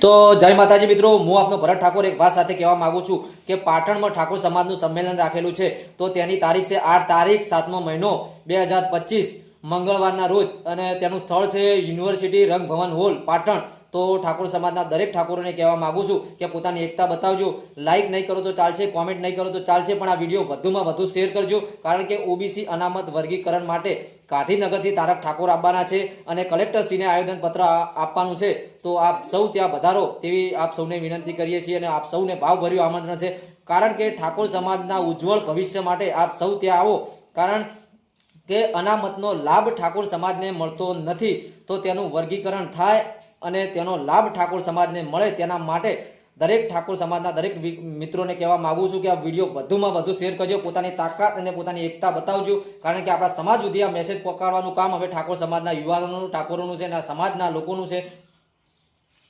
તો જય માતાજી મિત્રો, હું આપનો ભરત ઠાકોર એક વાત સાથે કહેવા માગું છું કે પાટણમાં ઠાકોર સમાજનું સંમેલન રાખેલું છે. તો તેની તારીખ છે આઠ તારીખ સાતમો મહિનો બે હજાર પચીસ. મંગળવારના રોજ અને તેનું સ્થળ છે યુનિવર્સિટી રંગભવન હોલ, પાટણ. તો ઠાકોર સમાજના દરેક ઠાકોરોને કહેવા માંગુ છું કે પોતાની એકતા બતાવજો. લાઇક નહીં કરો તો ચાલશે કોમેન્ટ નહીં કરો તો ચાલશે, પણ આ વીડિયો વધુમાં વધુ શેર કરજો, કારણ કે ઓબીસી અનામત વર્ગીકરણ માટે ગાંધીનગરથી તારક ઠાકોર આવવાના છે અને કલેક્ટરશ્રીને આવેદનપત્ર આપવાનું છે. તો આપ સૌ ત્યાં વધારો તેવી આપ સૌને વિનંતી કરીએ છીએ અને આપ સૌને ભાવભર્યું આમંત્રણ છે. કારણ કે ઠાકોર સમાજના ઉજ્જવળ ભવિષ્ય માટે આપ સૌ ત્યાં આવો. કારણ કે અનામતનો લાભ ઠાકોર સમાજને મળતો નથી, તો તેનું વર્ગીકરણ થાય અને તેનો લાભ ઠાકોર સમાજને મળે તેના માટે દરેક ઠાકોર સમાજના દરેક મિત્રોને કહેવા માંગુ છું કે આ વીડિયો વધુમાં વધુ શેર કરજો, પોતાની તાકાત અને પોતાની એકતા બતાવજો, કારણ કે આપણા સમાજ સુધી આ મેસેજ પહોંચાડવાનું કામ હવે ઠાકોર સમાજના યુવાનોનું, ઠાકોરોનું છે અને સમાજના લોકોનું છે.